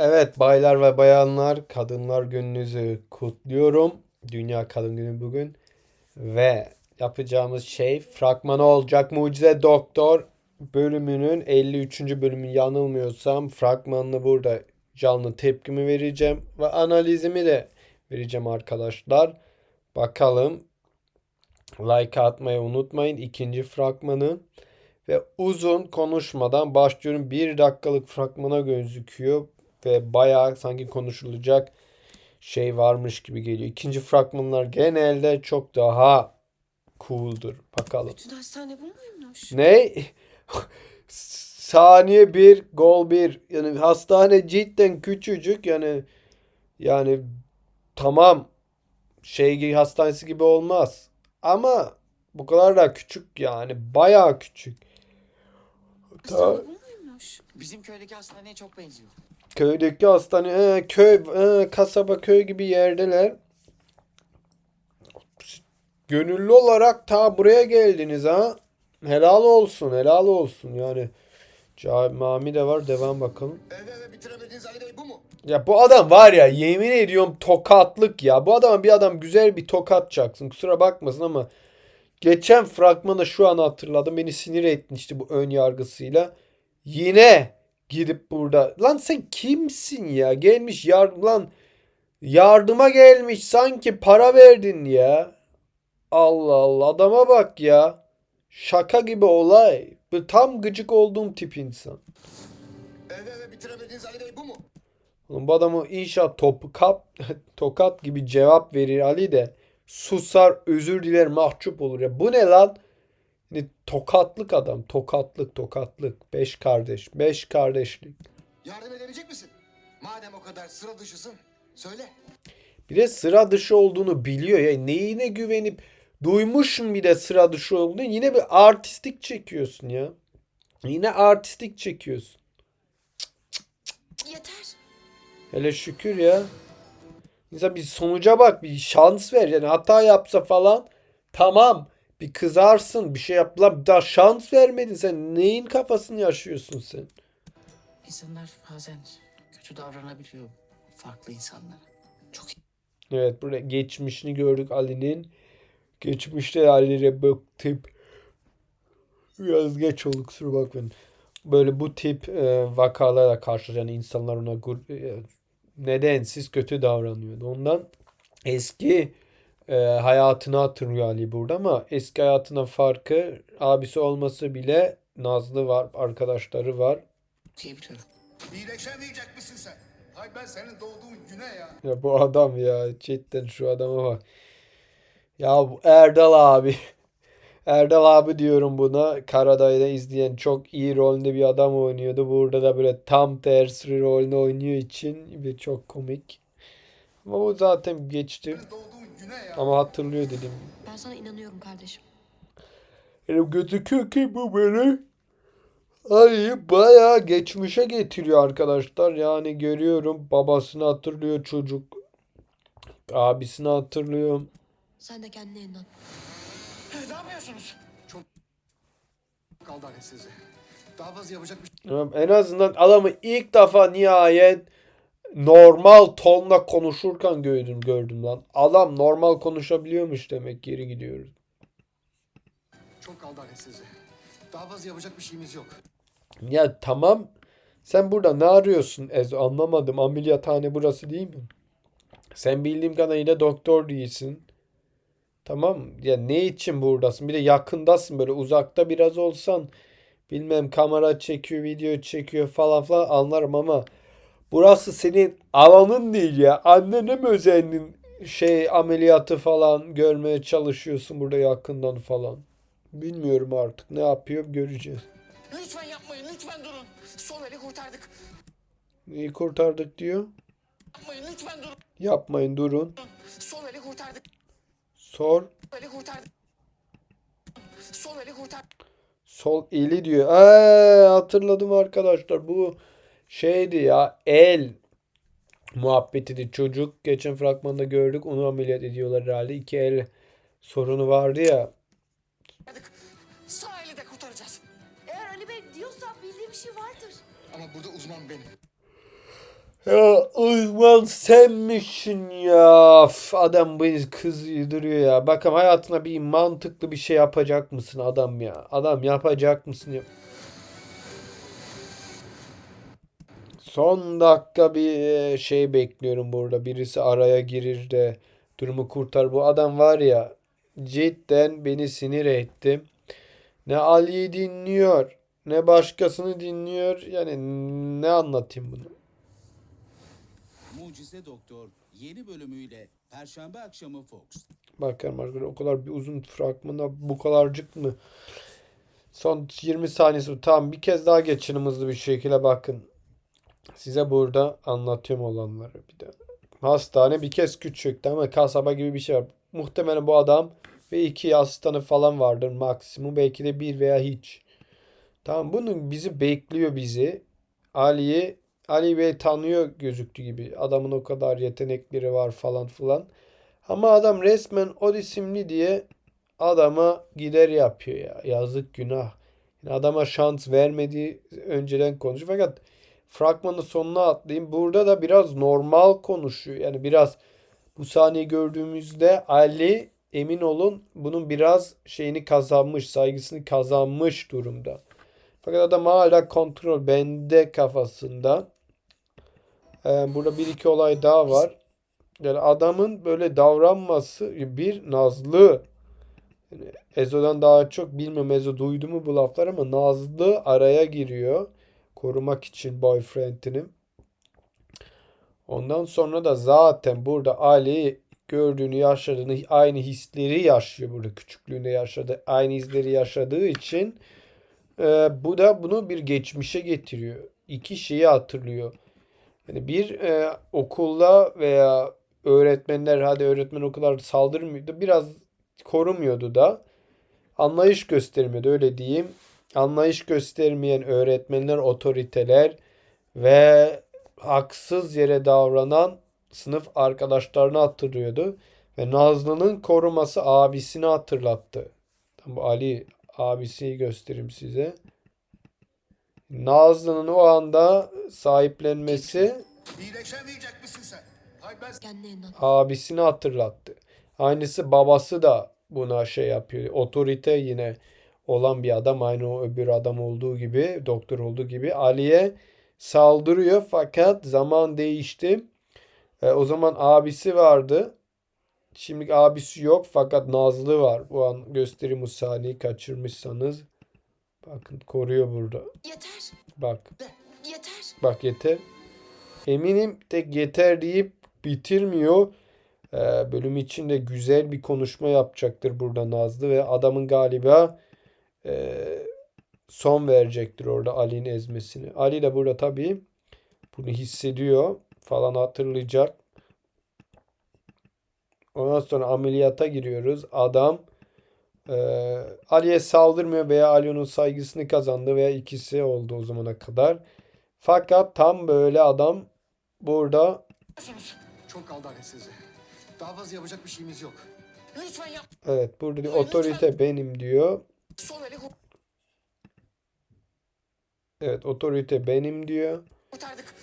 Evet baylar ve bayanlar kadınlar gününüzü kutluyorum. Dünya Kadın Günü bugün. Ve yapacağımız şey fragmanı olacak Mucize Doktor bölümünün 53. bölümü yanılmıyorsam fragmanını burada canlı tepkimi vereceğim ve analizimi de vereceğim arkadaşlar. Bakalım like atmayı unutmayın ikinci fragmanı. Ve uzun konuşmadan başlıyorum. Bir dakikalık fragmana gözüküyor ve bayağı sanki konuşulacak şey varmış gibi geliyor. İkinci fragmanlar genelde çok daha cool'dur. Bakalım. Bütün hastane bu muymuş? Ne? Saniye bir, gol bir. Yani hastane cidden küçücük. Yani yani tamam şey gibi hastanesi gibi olmaz. Ama bu kadar da küçük yani. Bayağı küçük. Hastane Ta- bu muymuş? Bizim köydeki hastaneye çok benziyor. Köydeki hastane, he, köy, he, kasaba köy gibi yerdeler. Gönüllü olarak ta buraya geldiniz ha. Helal olsun, helal olsun yani. Cami de var, devam bakalım. Evde eve bitiremediğiniz Ali Bey bu mu? Ya bu adam var ya yemin ediyorum tokatlık ya. Bu adama bir adam güzel bir tokat çaksın. Kusura bakmasın ama geçen fragmanı şu an hatırladım. Beni sinir etmişti bu ön yargısıyla. Yine gidip burada. Lan sen kimsin ya? Gelmiş yardım lan yardıma gelmiş sanki para verdin ya. Allah Allah adama bak ya. Şaka gibi olay. Bu tam gıcık olduğum tip insan. Evde eve bitiremediğiniz Ali Bey bu mu? Oğlum bu adamı inşaat topu kap tokat gibi cevap verir Ali de susar özür diler mahcup olur ya. Bu ne lan? Yani tokatlık adam tokatlık tokatlık. Beş kardeş beş kardeşlik. Yardım edebilecek misin? Madem o kadar sıra dışısın söyle. Bir de sıra dışı olduğunu biliyor ya. Neyine güvenip duymuşum bir de sıra dışı olduğunu yine bir artistik çekiyorsun ya. Yine artistik çekiyorsun. Yeter. Hele şükür ya. İnsan bir sonuca bak bir şans ver. Yani hata yapsa falan tamam bir kızarsın bir şey yap. Lan daha şans vermedin sen. Neyin kafasını yaşıyorsun sen? İnsanlar bazen kötü davranabiliyor farklı insanlara. Çok Evet burada geçmişini gördük Ali'nin. Geçmişte Ali'ye bu tip biraz geç oldu kusura bakmayın. Böyle bu tip e, vakalarla karşılaşan insanlar ona e, nedensiz kötü davranıyordu. Ondan eski e, hayatını hatırlıyor Ali burada ama eski hayatına farkı abisi olması bile Nazlı var, arkadaşları var. iyi biliyorum. İyileşemeyecek misin sen? Hay ben senin doğduğun güne ya. Ya bu adam ya cidden şu adama bak. Ya bu Erdal abi. Erdal abi diyorum buna. Karadayı'da izleyen çok iyi rolünde bir adam oynuyordu. Burada da böyle tam tersi rolünde oynuyor için bir çok komik. Ama bu zaten geçti. Doğduğun. Ama hatırlıyor dedim. Ben sana inanıyorum kardeşim. Yani gözüküyor ki bu beni ay bayağı geçmişe getiriyor arkadaşlar. Yani görüyorum babasını hatırlıyor çocuk. Abisini hatırlıyor. Sen de kendine inan. Ne yapıyorsunuz? Çok kaldı sizi. Daha fazla yapacak bir şey En azından adamı ilk defa nihayet normal tonla konuşurken gördüm gördüm lan. Adam normal konuşabiliyormuş demek geri gidiyoruz. çok Ali sizi. Daha fazla yapacak bir şeyimiz yok. Ya tamam sen burada ne arıyorsun Ezo anlamadım ameliyathane burası değil mi? Sen bildiğim kadarıyla doktor değilsin. Tamam ya ne için buradasın? Bir de yakındasın böyle uzakta biraz olsan bilmem kamera çekiyor video çekiyor falan falan anlarım ama burası senin alanın değil ya. Annene mi özendin şey ameliyatı falan görmeye çalışıyorsun burada yakından falan. Bilmiyorum artık ne yapıyor göreceğiz. Lütfen yapmayın lütfen durun. Son eli kurtardık. İyi kurtardık diyor. Yapmayın lütfen durun. Yapmayın durun. Son eli kurtardık. Sor. Son eli kurtardık. Son eli kurtardık. Sol eli diyor. Ee, hatırladım arkadaşlar. Bu şeydi ya el muhabbetiydi. Çocuk geçen fragmanda gördük. Onu ameliyat ediyorlar herhalde. İki el sorunu vardı ya. Sağ eli de kurtaracağız. Eğer Ali Bey diyorsa bildiği bir şey vardır. Ama burada uzman benim. Ya uzman senmişsin ya. Üf, adam beni kızdırıyor ya. Bakalım hayatına bir mantıklı bir şey yapacak mısın adam ya? Adam yapacak mısın ya? Son dakika bir e, şey bekliyorum burada. Birisi araya girir de durumu kurtar. Bu adam var ya cidden beni sinir etti. Ne Ali'yi dinliyor ne başkasını dinliyor. Yani ne anlatayım bunu? Mucize Doktor yeni bölümüyle Perşembe akşamı Fox. Bakalım arkadaşlar o kadar bir uzun fragmanda bu kadarcık mı? Son 20 saniyesi. Tamam bir kez daha geçelim hızlı bir şekilde bakın. Size burada anlatıyorum olanları bir de. Hastane bir kez küçüktü ama kasaba gibi bir şey var. Muhtemelen bu adam ve iki asistanı falan vardır maksimum. Belki de bir veya hiç. Tamam bunun bizi bekliyor bizi. Ali'yi Ali Bey tanıyor gözüktü gibi. Adamın o kadar yetenekleri var falan filan. Ama adam resmen o isimli diye adama gider yapıyor ya. Yazık günah. Yani adama şans vermediği önceden konuşuyor. Fakat fragmanın sonuna atlayayım. Burada da biraz normal konuşuyor. Yani biraz bu sahneyi gördüğümüzde Ali emin olun bunun biraz şeyini kazanmış, saygısını kazanmış durumda. Fakat adam hala kontrol bende kafasında. Ee, burada bir iki olay daha var. Yani adamın böyle davranması bir nazlı. Yani Ezo'dan daha çok bilmiyorum Ezo duydu mu bu laflar ama Nazlı araya giriyor. Korumak için boyfriendini. Ondan sonra da zaten burada Ali gördüğünü yaşadığını aynı hisleri yaşıyor burada küçüklüğünde yaşadığı aynı hisleri yaşadığı için e, bu da bunu bir geçmişe getiriyor. İki şeyi hatırlıyor. Yani bir e, okulda veya öğretmenler hadi öğretmen o kadar saldırmıyordu. Biraz korumuyordu da. Anlayış göstermiyordu öyle diyeyim. Anlayış göstermeyen öğretmenler, otoriteler ve haksız yere davranan sınıf arkadaşlarını hatırlıyordu. Ve Nazlı'nın koruması abisini hatırlattı. Tam bu Ali abisini göstereyim size. Nazlı'nın o anda sahiplenmesi abisini hatırlattı. Aynısı babası da buna şey yapıyor. Otorite yine olan bir adam aynı o öbür adam olduğu gibi doktor olduğu gibi Ali'ye saldırıyor fakat zaman değişti. E, o zaman abisi vardı. Şimdi abisi yok fakat Nazlı var. Bu an göstereyim o sahneyi kaçırmışsanız. Bakın koruyor burada. Yeter. Bak. Yeter. Bak yeter. Eminim tek yeter deyip bitirmiyor. Ee, bölüm içinde güzel bir konuşma yapacaktır burada Nazlı ve adamın galiba e, son verecektir orada Ali'nin ezmesini. Ali de burada tabii bunu hissediyor falan hatırlayacak. Ondan sonra ameliyata giriyoruz. Adam e, Ali'ye saldırmıyor veya Ali onun saygısını kazandı veya ikisi oldu o zamana kadar. Fakat tam böyle adam burada. Çok kaldı. Daha fazla yapacak bir şeyimiz yok. Lütfen yap. evet burada diyor, otorite benim diyor. Evet otorite benim diyor. kurtardık.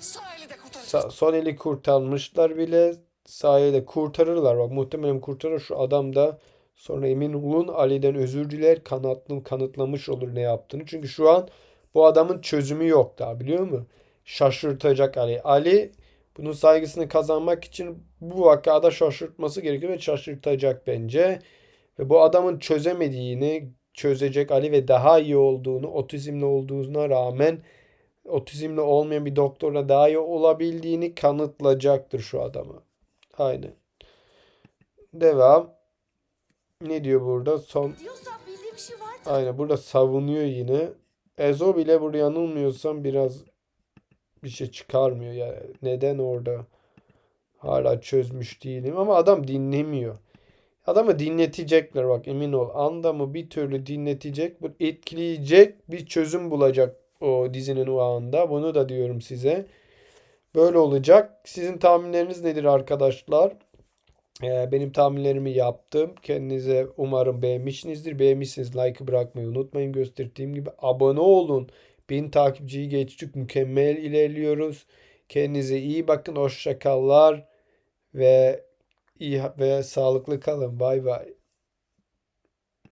Sağ eli de kurtaracağız. Sa- son eli kurtarmışlar bile. Sağ eli kurtarırlar. Bak muhtemelen kurtarır. Şu adam da sonra emin olun Ali'den özür diler. Kanatlı, kanıtlamış olur ne yaptığını. Çünkü şu an bu adamın çözümü yok daha biliyor musun? Şaşırtacak Ali. Ali bunun saygısını kazanmak için bu vakada şaşırtması gerekiyor ve şaşırtacak bence. Ve bu adamın çözemediğini çözecek Ali ve daha iyi olduğunu, otizmli olduğuna rağmen otizmli olmayan bir doktorla daha iyi olabildiğini kanıtlayacaktır şu adama. Aynen. Devam. Ne diyor burada? Son şey. Aynen burada savunuyor yine. Ezo bile burada yanılmıyorsam biraz bir şey çıkarmıyor ya. Neden orada hala çözmüş değilim ama adam dinlemiyor. Adamı dinletecekler bak emin ol. Adamı bir türlü dinletecek, bu etkileyecek bir çözüm bulacak o dizinin o anda. Bunu da diyorum size. Böyle olacak. Sizin tahminleriniz nedir arkadaşlar? Ee, benim tahminlerimi yaptım. Kendinize umarım beğenmişsinizdir. Beğenmişsiniz like bırakmayı unutmayın. Gösterdiğim gibi abone olun. Bin takipçiyi geçtik. Mükemmel ilerliyoruz. Kendinize iyi bakın. Hoşça kallar ve iyi ve sağlıklı kalın. Bay bay.